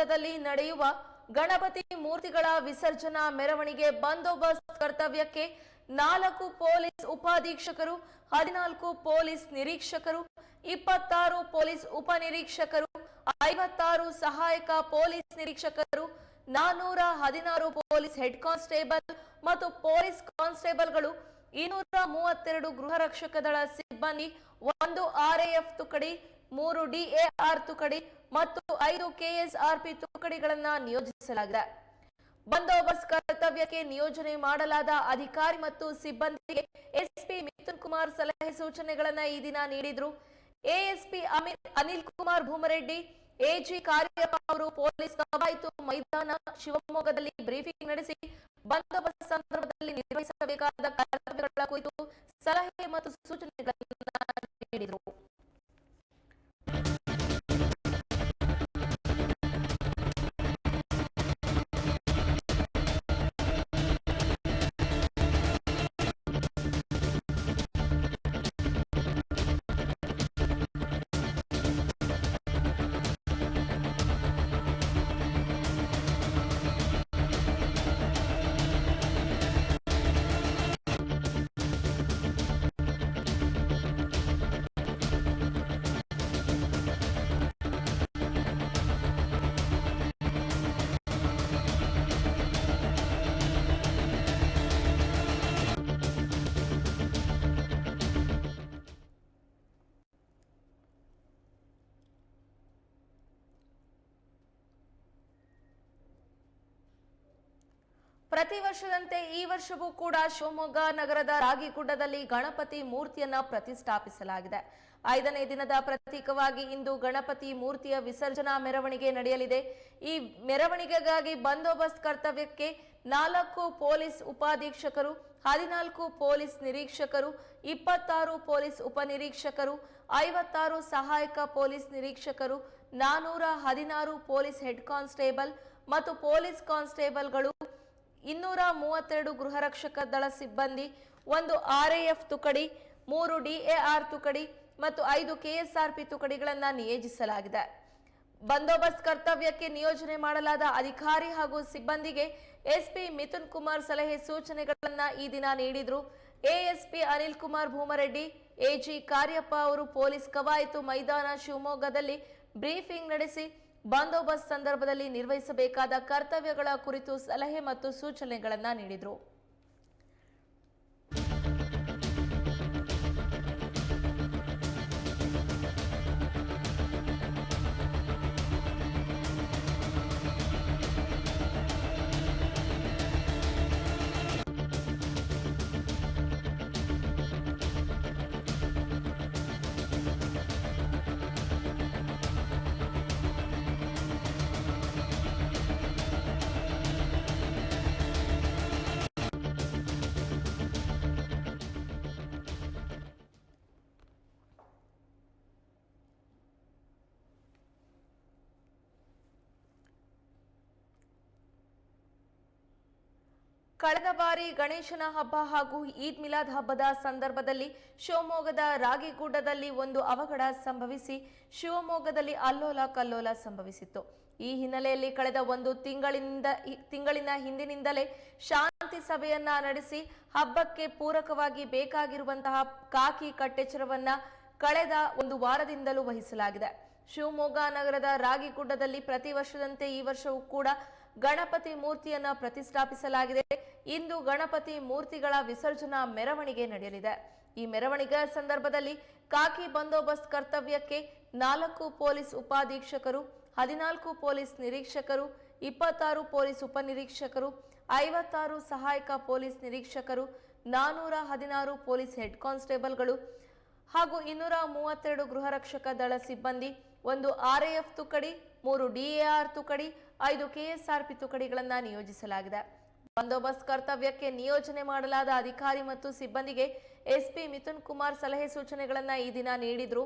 ರಾಗಿಗುಡ್ಡದಲ್ಲಿ ನಡೆಯುವ ಗಣಪತಿ ಮೂರ್ತಿಗಳ ವಿಸರ್ಜನಾ ಮೆರವಣಿಗೆ ಬಂದೋಬಸ್ತ್ ಕರ್ತವ್ಯಕ್ಕೆ ನಾಲ್ಕು ಪೊಲೀಸ್ ಉಪಾಧೀಕ್ಷಕರು, ಹದಿನಾಲ್ಕು ಪೊಲೀಸ್ ನಿರೀಕ್ಷಕರು, ಇಪ್ಪತ್ತಾರು ಪೊಲೀಸ್ ಉಪನಿರೀಕ್ಷಕರು, ಐವತ್ತಾರು ಸಹಾಯಕ ಪೊಲೀಸ್ ನಿರೀಕ್ಷಕರು, ನಾನೂರ ಹದಿನಾರು ಪೊಲೀಸ್ ಹೆಡ್ ಕಾನ್ಸ್ಟೇಬಲ್ ಮತ್ತು ಪೊಲೀಸ್ ಕಾನ್ಸ್ಟೇಬಲ್ಗಳು, ಇನ್ನೂರ ಮೂವತ್ತೆರಡು ಗೃಹ ರಕ್ಷಕ ದಳ ಸಿಬ್ಬಂದಿ, ಒಂದು ಆರ್ಎಎಫ್ ತುಕಡಿ, ಮೂರು ಡಿಎಆರ್ ತುಕಡಿ ಮತ್ತು ಐದು ಕೆಎಸ್ಆರ್ಪಿ ತುಕಡಿಗಳನ್ನ ನಿಯೋಜಿಸಲಾಗಿದೆ. ಬಂದೋಬಸ್ತ್ ಕರ್ತವ್ಯಕ್ಕೆ ನಿಯೋಜನೆ ಮಾಡಲಾದ ಅಧಿಕಾರಿ ಮತ್ತು ಸಿಬ್ಬಂದಿಗೆ ಎಸ್ಪಿ ಮಿಥುನ್ ಕುಮಾರ್ ಸಲಹೆ ಸೂಚನೆಗಳನ್ನು ಈ ದಿನ ನೀಡಿದ್ರು. ASP Anil Kumar Bhoomareddy, A G Kariappa ಅವರು ಪೊಲೀಸ್ ಕವಾಯಿತು ಮೈದಾನ ಶಿವಮೊಗ್ಗದಲ್ಲಿ ಬ್ರೀಫಿಂಗ್ ನಡೆಸಿ ಬಂದೋಬಸ್ತ್ ಸಂದರ್ಭದಲ್ಲಿ ನಿರ್ವಹಿಸಬೇಕಾದ ಕರ್ತವ್ಯಗಳ ಕುರಿತು ಸಲಹೆ ಮತ್ತು ಸೂಚನೆಗಳನ್ನ ಪ್ರತಿ ವರ್ಷದಂತೆ ಈ ವರ್ಷವೂ ಕೂಡ ಶಿವಮೊಗ್ಗ ನಗರದ ರಾಗಿಗುಡ್ಡದಲ್ಲಿ ಗಣಪತಿ ಮೂರ್ತಿಯನ್ನ ಪ್ರತಿಷ್ಠಾಪಿಸಲಾಗಿದೆ. ಐದನೇ ದಿನದ ಪ್ರತೀಕವಾಗಿ ಇಂದು ಗಣಪತಿ ಮೂರ್ತಿಯ ವಿಸರ್ಜನಾ ಮೆರವಣಿಗೆ ನಡೆಯಲಿದೆ. ಈ ಮೆರವಣಿಗೆಗಾಗಿ ಬಂದೋಬಸ್ತ್ ಕರ್ತವ್ಯಕ್ಕೆ ನಾಲ್ಕು ಪೊಲೀಸ್ ಉಪಾಧೀಕ್ಷಕರು, ಹದಿನಾಲ್ಕು ಪೊಲೀಸ್ ನಿರೀಕ್ಷಕರು, ಇಪ್ಪತ್ತಾರು ಪೊಲೀಸ್ ಉಪನಿರೀಕ್ಷಕರು, ಐವತ್ತಾರು ಸಹಾಯಕ ಪೊಲೀಸ್ ನಿರೀಕ್ಷಕರು, ನಾನೂರ ಹದಿನಾರು ಪೊಲೀಸ್ ಹೆಡ್ ಕಾನ್ಸ್ಟೇಬಲ್ ಮತ್ತು ಪೊಲೀಸ್ ಕಾನ್ಸ್ಟೇಬಲ್ಗಳು ಇನ್ನೂರ ಮೂವತ್ತೆರಡು ಗೃಹ ರಕ್ಷಕ ದಳ ಸಿಬ್ಬಂದಿ, ಒಂದು ಆರ್ಎಎಫ್ ತುಕಡಿ, ಮೂರು ಡಿಎಆರ್ ತುಕಡಿ ಮತ್ತು ಐದು ಕೆಎಸ್ಆರ್ಪಿ ತುಕಡಿಗಳನ್ನು ನಿಯೋಜಿಸಲಾಗಿದೆ. ಬಂದೋಬಸ್ತ್ ಕರ್ತವ್ಯಕ್ಕೆ ನಿಯೋಜನೆ ಮಾಡಲಾದ ಅಧಿಕಾರಿ ಹಾಗೂ ಸಿಬ್ಬಂದಿಗೆ ಎಸ್ಪಿ ಮಿಥುನ್ ಕುಮಾರ್ ಸಲಹೆ ಸೂಚನೆಗಳನ್ನು ಈ ದಿನ ನೀಡಿದ್ರು. ASP Anil Kumar Bhoomareddy, A G Kariappa ಅವರು ಪೊಲೀಸ್ ಕವಾಯಿತು ಮೈದಾನ ಶಿವಮೊಗ್ಗದಲ್ಲಿ ಬ್ರೀಫಿಂಗ್ ನಡೆಸಿ ಬಂದೋಬಸ್ತ್ ಸಂದರ್ಭದಲ್ಲಿ ನಿರ್ವಹಿಸಬೇಕಾದ ಕರ್ತವ್ಯಗಳ ಕುರಿತು ಸಲಹೆ ಮತ್ತು ಸೂಚನೆಗಳನ್ನು ನೀಡಿದರು. ಕಳೆದ ಬಾರಿ ಗಣೇಶನ ಹಬ್ಬ ಹಾಗೂ ಈದ್ ಮಿಲಾದ್ ಹಬ್ಬದ ಸಂದರ್ಭದಲ್ಲಿ ಶಿವಮೊಗ್ಗದ ರಾಗಿಗೂಡದಲ್ಲಿ ಒಂದು ಅವಘಡ ಸಂಭವಿಸಿ ಶಿವಮೊಗ್ಗದಲ್ಲಿ ಅಲ್ಲೋಲ ಕಲ್ಲೋಲ ಸಂಭವಿಸಿತ್ತು. ಈ ಹಿನ್ನೆಲೆಯಲ್ಲಿ ಕಳೆದ ಒಂದು ತಿಂಗಳಿಂದ ತಿಂಗಳಿನ ಹಿಂದಿನಿಂದಲೇ ಶಾಂತಿ ಸಭೆಯನ್ನ ನಡೆಸಿ ಹಬ್ಬಕ್ಕೆ ಪೂರಕವಾಗಿ ಬೇಕಾಗಿರುವಂತಹ ಕಾಕಿ ಕಟ್ಟೆಚ್ಚರವನ್ನ ಕಳೆದ ಒಂದು ವಾರದಿಂದಲೂ ವಹಿಸಲಾಗಿದೆ. ಶಿವಮೊಗ್ಗ ನಗರದ ರಾಗಿಗುಡ್ಡದಲ್ಲಿ ಪ್ರತಿ ವರ್ಷದಂತೆ ಈ ವರ್ಷವೂ ಕೂಡ ಗಣಪತಿ ಮೂರ್ತಿಯನ್ನ ಪ್ರತಿಷ್ಠಾಪಿಸಲಾಗಿದೆ. ಇಂದು ಗಣಪತಿ ಮೂರ್ತಿಗಳ ವಿಸರ್ಜನಾ ಮೆರವಣಿಗೆ ನಡೆಯಲಿದೆ. ಈ ಮೆರವಣಿಗೆ ಸಂದರ್ಭದಲ್ಲಿ ಕಾಕಿ ಬಂದೋಬಸ್ತ್ ಕರ್ತವ್ಯಕ್ಕೆ ನಾಲ್ಕು ಪೊಲೀಸ್ ಉಪಾಧೀಕ್ಷಕರು, ಹದಿನಾಲ್ಕು ಪೊಲೀಸ್ ನಿರೀಕ್ಷಕರು, ಇಪ್ಪತ್ತಾರು ಪೊಲೀಸ್ ಉಪನಿರೀಕ್ಷಕರು, ಐವತ್ತಾರು ಸಹಾಯಕ ಪೊಲೀಸ್ ನಿರೀಕ್ಷಕರು, ನಾನೂರ ಹದಿನಾರು ಪೊಲೀಸ್ ಹೆಡ್ ಕಾನ್ಸ್ಟೇಬಲ್ಗಳು ಹಾಗೂ ಇನ್ನೂರ ಮೂವತ್ತೆರಡು ಗೃಹ ರಕ್ಷಕ ದಳ ಸಿಬ್ಬಂದಿ ಒಂದು ಆರ್ಎಎಫ್ ತುಕಡಿ, ಮೂರು ಡಿಎಆರ್ ತುಕಡಿ, ಐದು ಕೆಎಸ್ಆರ್ಪಿ ತುಕಡಿಗಳನ್ನ ನಿಯೋಜಿಸಲಾಗಿದೆ. ಬಂದೋಬಸ್ತ್ ಕರ್ತವ್ಯಕ್ಕೆ ನಿಯೋಜನೆ ಮಾಡಲಾದ ಅಧಿಕಾರಿ ಮತ್ತು ಸಿಬ್ಬಂದಿಗೆ ಎಸ್ಪಿ ಮಿಥುನ್ ಕುಮಾರ್ ಸಲಹೆ ಸೂಚನೆಗಳನ್ನು ಈ ದಿನ ನೀಡಿದ್ರು.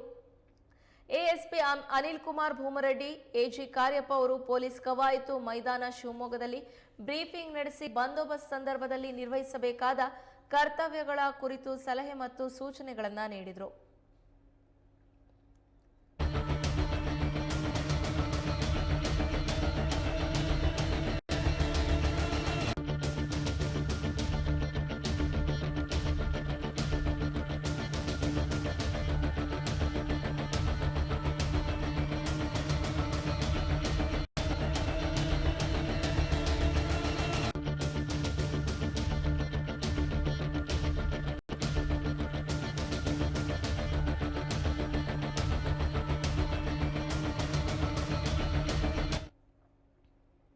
ASP Anil Kumar Bhoomareddy, A G Kariappa ಅವರು ಪೊಲೀಸ್ ಕವಾಯಿತು ಮೈದಾನ ಶಿವಮೊಗ್ಗದಲ್ಲಿ ಬ್ರೀಫಿಂಗ್ ನಡೆಸಿ ಬಂದೋಬಸ್ತ್ ಸಂದರ್ಭದಲ್ಲಿ ನಿರ್ವಹಿಸಬೇಕಾದ ಕರ್ತವ್ಯಗಳ ಕುರಿತು ಸಲಹೆ ಮತ್ತು ಸೂಚನೆಗಳನ್ನು ನೀಡಿದರು.